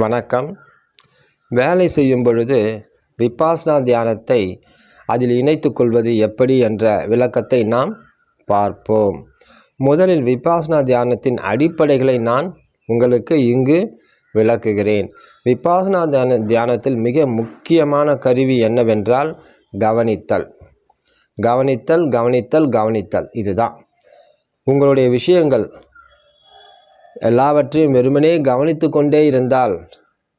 வணக்கம். வேலை செய்யும் பொழுது விபாசனா தியானத்தை அதில் இணைத்து கொள்வது எப்படி என்ற விளக்கத்தை நாம் பார்ப்போம். முதலில் விபாசனா தியானத்தின் அடிப்படைகளை நான் உங்களுக்கு இங்கு விளக்குகிறேன். விபாசனா தியான தியானத்தில் மிக முக்கியமான கருவி என்னவென்றால் கவனித்தல். கவனித்தல் கவனித்தல் கவனித்தல் இதுதான். உங்களுடைய விஷயங்கள் எல்லாவற்றையும் வெறுமனே கவனித்து கொண்டே இருந்தால்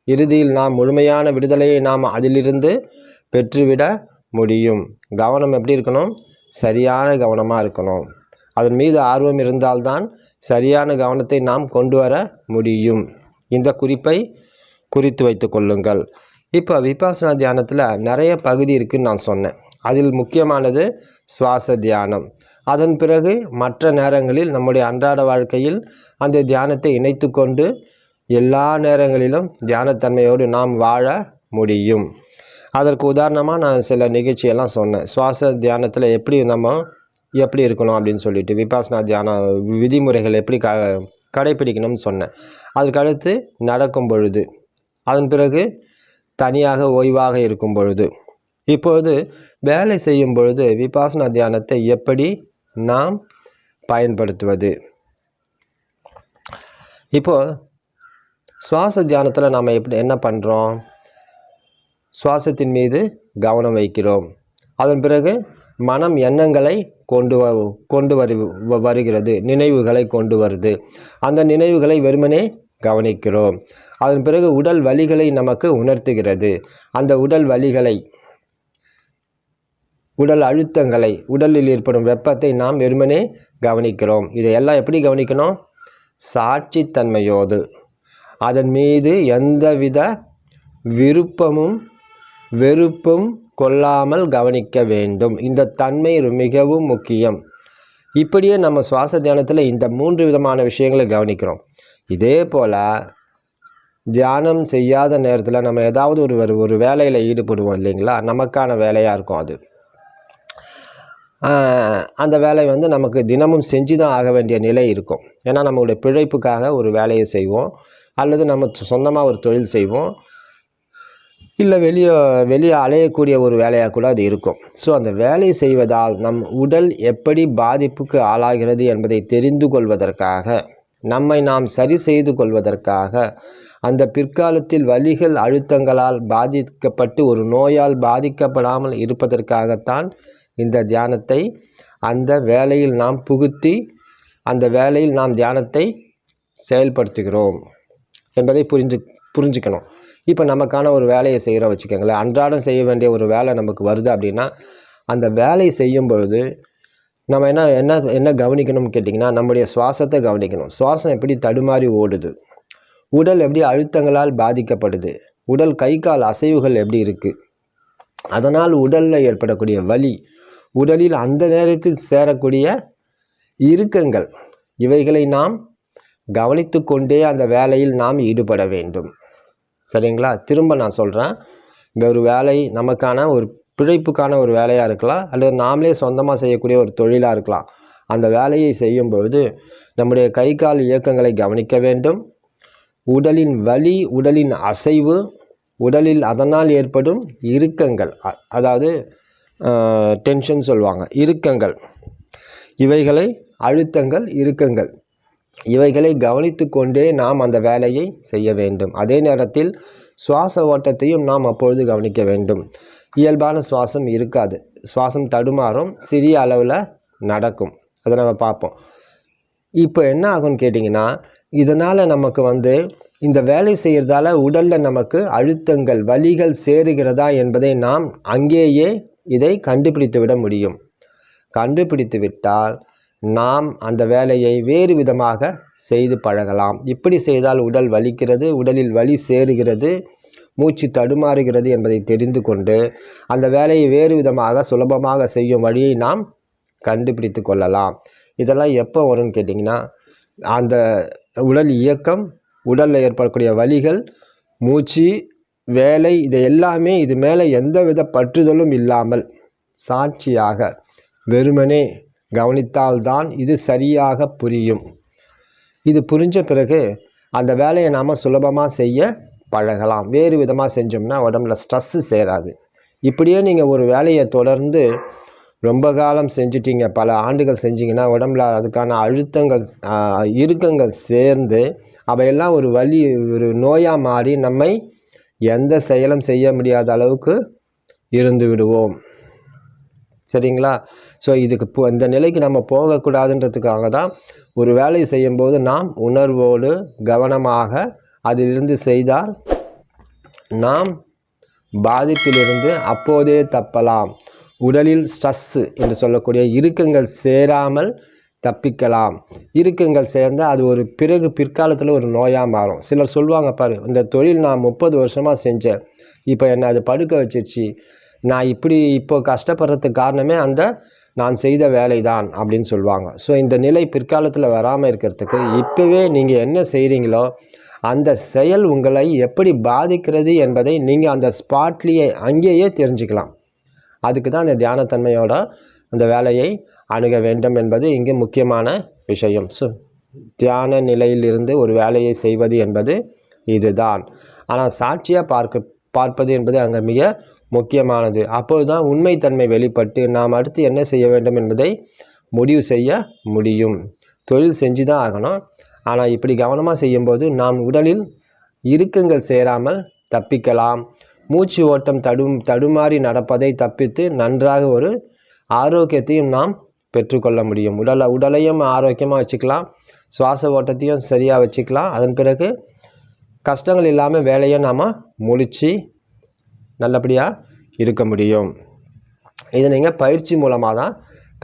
இறுதியில் நாம் முழுமையான விடுதலையை நாம் அதிலிருந்து பெற்றுவிட முடியும். கவனம் எப்படி இருக்கணும்? சரியான கவனமாக இருக்கணும். அதன் மீது ஆர்வம் இருந்தால்தான் சரியான கவனத்தை நாம் கொண்டு வர முடியும். இந்த குறிப்பை குறித்து வைத்து கொள்ளுங்கள். இப்போ விபாசனா தியானத்தில் நிறைய பகுதி இருக்குன்னு நான் சொன்னேன். அதில் முக்கியமானது சுவாச தியானம். அதன் பிறகு மற்ற நேரங்களில் நம்முடைய அன்றாட வாழ்க்கையில் அந்த தியானத்தை இணைத்து கொண்டு எல்லா நேரங்களிலும் தியானத்தன்மையோடு நாம் வாழ முடியும். அதற்கு உதாரணமாக நான் சில நிகழ்ச்சியெல்லாம் சொன்னேன். சுவாச தியானத்தில் எப்படி நம்ம எப்படி இருக்கணும் அப்படின்னு சொல்லிட்டு விபாசனா தியான விதிமுறைகள் எப்படி க கடைப்பிடிக்கணும்னு சொன்னேன். அதுக்கடுத்து நடக்கும் பொழுது அதன் பிறகு தனியாக ஓய்வாக இருக்கும் பொழுது இப்பொழுது வேலை செய்யும் பொழுது விபாசனா தியானத்தை எப்படி நாம் பயன்படுத்துவது? இப்போ சுவாச தியானத்தில் நாம் எப்படி என்ன பண்ணுறோம் சுவாசத்தின் மீது கவனம் வைக்கிறோம். அதன் பிறகு மனம் எண்ணங்களை கொண்டு வ கொண்டு வரு வ- வருகிறது நினைவுகளை கொண்டு வருது. அந்த நினைவுகளை வெறுமனே கவனிக்கிறோம். அதன் பிறகு உடல் வலிகளை நமக்கு உணர்த்துகிறது. அந்த உடல் வலிகளை உடல் அழுத்தங்களை உடலில் ஏற்படும் வெப்பத்தை நாம் வெறுமனே கவனிக்கிறோம். இதையெல்லாம் எப்படி கவனிக்கணும்? சாட்சித்தன்மையோடு. அதன் மீது எந்தவித விருப்பமும் வெறுப்பும் கொள்ளாமல் கவனிக்க வேண்டும். இந்த தன்மை மிகவும் முக்கியம். இப்படியே நம்ம சுவாச தியானத்தில் இந்த மூன்று விதமான விஷயங்களை கவனிக்கிறோம். இதே போல் தியானம் செய்யாத நேரத்தில் நம்ம ஏதாவது ஒரு ஒரு- ஒரு வேலையில் ஈடுபடுவோம் இல்லைங்களா? நமக்கான வேலையாக இருக்கும் அது. அந்த வேலை வந்து நமக்கு தினமும் செஞ்சு தான் ஆக வேண்டிய நிலை இருக்கும். ஏன்னா நம்மளுடைய பிழைப்புக்காக ஒரு வேலையை செய்வோம். அல்லது நம்ம சொந்தமாக ஒரு தொழில் செய்வோம். இல்லை வெளியே வெளியே அலையக்கூடிய ஒரு வேலையாக கூட அது இருக்கும். ஸோ அந்த வேலை செய்வதால் நம் உடல் எப்படி பாதிப்புக்கு ஆளாகிறது என்பதை தெரிந்து கொள்வதற்காக நம்மை நாம் சரி செய்து கொள்வதற்காக அந்த பிற்காலத்தில் வலிகள் அழுத்தங்களால் பாதிக்கப்பட்டு ஒரு நோயால் பாதிக்கப்படாமல் இருப்பதற்காகத்தான் இந்த தியானத்தை அந்த வேலையில் நாம் புகுத்தி அந்த வேலையில் நாம் தியானத்தை செயல்படுத்துகிறோம் என்பதை புரிஞ்சு புரிஞ்சுக்கணும். இப்போ நமக்கான ஒரு வேலையை செய்கிறோம் வச்சுக்கோங்களேன். அன்றாடம் செய்ய வேண்டிய ஒரு வேலை நமக்கு வருது அப்படின்னா அந்த வேலை செய்யும் பொழுது நம்ம என்ன என்ன என்ன கவனிக்கணும்னு கேட்டிங்கன்னா நம்முடைய சுவாசத்தை கவனிக்கணும். சுவாசம் எப்படி தடுமாறி ஓடுது? உடல் எப்படி அழுத்தங்களால் பாதிக்கப்படுது? உடல் கை கால் அசைவுகள் எப்படி இருக்குது அதனால் உடலில் ஏற்படக்கூடிய வலி உடலில் அந்த நேரத்தில் சேரக்கூடிய இறுக்கங்கள். இவைகளை நாம் கவனித்து கொண்டே அந்த வேலையில் நாம் ஈடுபட வேண்டும். சரிங்களா? திரும்ப நான் சொல்கிறேன் இந்த ஒரு வேலை நமக்கான ஒரு பிழைப்புக்கான ஒரு வேலையாக இருக்கலாம் அல்லது நாமளே சொந்தமாக செய்யக்கூடிய ஒரு தொழிலாக இருக்கலாம். அந்த வேலையை செய்யும் பொழுது நம்முடைய கை கால் இயக்கங்களை கவனிக்க வேண்டும். உடலின் வலி உடலின் அசைவு உடலில் அதனால் ஏற்படும் இறுக்கங்கள் அதாவது டென்ஷன் சொல்லுவாங்க இறுக்கங்கள் இவைகளை அழுத்தங்கள் இறுக்கங்கள் இவைகளை கவனித்து கொண்டே நாம் அந்த வேலையை செய்ய வேண்டும். அதே நேரத்தில் சுவாச ஓட்டத்தையும் நாம் அப்பொழுது கவனிக்க வேண்டும். இயல்பான சுவாசம் இருக்காது. சுவாசம் தடுமாறும் சிறிய அளவில் நடக்கும். அதை நம்ம பார்ப்போம். இப்போ என்ன ஆகும்னு கேட்டிங்கன்னா இதனால் நமக்கு வந்து இந்த வேலை செய்கிறதால உடலில் நமக்கு அழுத்தங்கள் வலிகள் சேருகிறதா என்பதை நாம் அங்கேயே இதை கண்டுபிடித்து விட முடியும். கண்டுபிடித்து விட்டால் நாம் அந்த வேலையை வேறு விதமாக செய்து பழகலாம். இப்படி செய்தால் உடல் வலிக்கிறது உடலில் வலி சேருகிறது மூச்சு தடுமாறுகிறது என்பதை தெரிந்து கொண்டு அந்த வேலையை வேறு விதமாக சுலபமாக செய்யும் வழியை நாம் கண்டுபிடித்து கொள்ளலாம். இதெல்லாம் எப்போ வரும்னு கேட்டிங்கன்னா அந்த உடல் இயக்கம் உடலில் ஏற்படக்கூடிய வலிகள் மூச்சு வேலை இது எல்லாமே இது மேலே எந்தவித பற்றுதலும் இல்லாமல். சாட்சியாக வெறுமனே கவனித்தால்தான் இது சரியாக புரியும். இது புரிஞ்ச பிறகு அந்த வேலையை நாம் சுலபமாக செய்ய பழகலாம். வேறு விதமாக செஞ்சோம்னா உடம்புல ஸ்ட்ரெஸ்ஸு சேராது. இப்படியே நீங்கள் ஒரு வேலையை தொடர்ந்து ரொம்ப காலம் செஞ்சிட்டீங்க பல ஆண்டுகள் செஞ்சிங்கன்னா உடம்புல அதுக்கான அழுத்தங்கள் இறுக்கங்கள் சேர்ந்து அவையெல்லாம் ஒரு வலி ஒரு நோயாக மாறி நம்மை எந்த செயலும் செய்ய முடியாத அளவுக்கு இருந்து விடுவோம். சரிங்களா? ஸோ இதுக்கு போ இந்த நிலைக்கு நம்ம போகக்கூடாதுன்றதுக்காக தான் ஒரு வேலையை செய்யும்போது நாம் உணர்வோடு கவனமாக அதிலிருந்து செய்தால் நாம் பாதிப்பிலிருந்து அப்போதே தப்பலாம். உடலில் ஸ்ட்ரெஸ்ஸு என்று சொல்லக்கூடிய இறுக்கங்கள் சேராமல் தப்பிக்கலாம். இருக்குங்கள் சேர்ந்து அது ஒரு பிறகு பிற்காலத்தில் ஒரு நோயாக மாறும். சிலர் சொல்லுவாங்க பாரு இந்த தொழில் நான் முப்பது வருஷமாக செஞ்சேன். இப்போ என்னை அது படுக்க வச்சிருச்சு. நான் இப்படி இப்போ கஷ்டப்படுறதுக்கு காரணமே அந்த நான் செய்த வேலை தான் அப்படின்னு சொல்லுவாங்க. ஸோ இந்த நிலை பிற்காலத்தில் வராமல் இருக்கிறதுக்கு இப்போவே நீங்கள் என்ன செய்கிறீங்களோ அந்த செயல் உங்களை எப்படி பாதிக்கிறது என்பதை நீங்கள் அந்த ஸ்பாட்லேயே அங்கேயே தெரிஞ்சுக்கலாம். அதுக்கு தான் அந்த தியானத்தன்மையோட அந்த வேலையை அணுக வேண்டும் என்பது இங்கு முக்கியமான விஷயம். ஸோ தியான நிலையிலிருந்து ஒரு வேலையை செய்வது என்பது இதுதான். ஆனால் சாட்சியாக பார்க்க பார்ப்பது என்பது அங்கே மிக முக்கியமானது. அப்பொழுது தான் உண்மைத்தன்மை வெளிப்பட்டு நாம் அடுத்து என்ன செய்ய வேண்டும் என்பதை முடிவு செய்ய முடியும். தொழில் செஞ்சு தான் ஆகணும். ஆனால் இப்படி கவனமாக செய்யும்போது நாம் உடலில் இறுக்கங்கள் சேராமல் தப்பிக்கலாம். மூச்சு ஓட்டம் தடு தடுமாறி நடப்பதை தப்பித்து நன்றாக ஒரு ஆரோக்கியத்தையும் நாம் பெற்றுக்கொள்ள முடியும். உடலை உடலையும் ஆரோக்கியமாக வச்சுக்கலாம். சுவாச ஓட்டத்தையும் சரியாக வச்சுக்கலாம். அதன் பிறகு கஷ்டங்கள் இல்லாமல் வேலையை நாம் முழித்து நல்லபடியாக இருக்க முடியும். இது நீங்கள் பயிற்சி மூலமாக தான்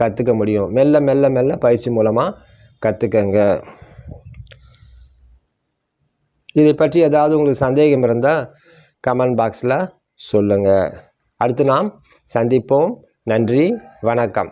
கற்றுக்க முடியும். மெல்ல மெல்ல மெல்ல பயிற்சி மூலமாக கற்றுக்கங்க இதை பற்றி ஏதாவது உங்களுக்கு சந்தேகம் இருந்தால் கமெண்ட் பாக்ஸில் சொல்லுங்கள் அடுத்து நாம் சந்திப்போம். நன்றி வணக்கம்.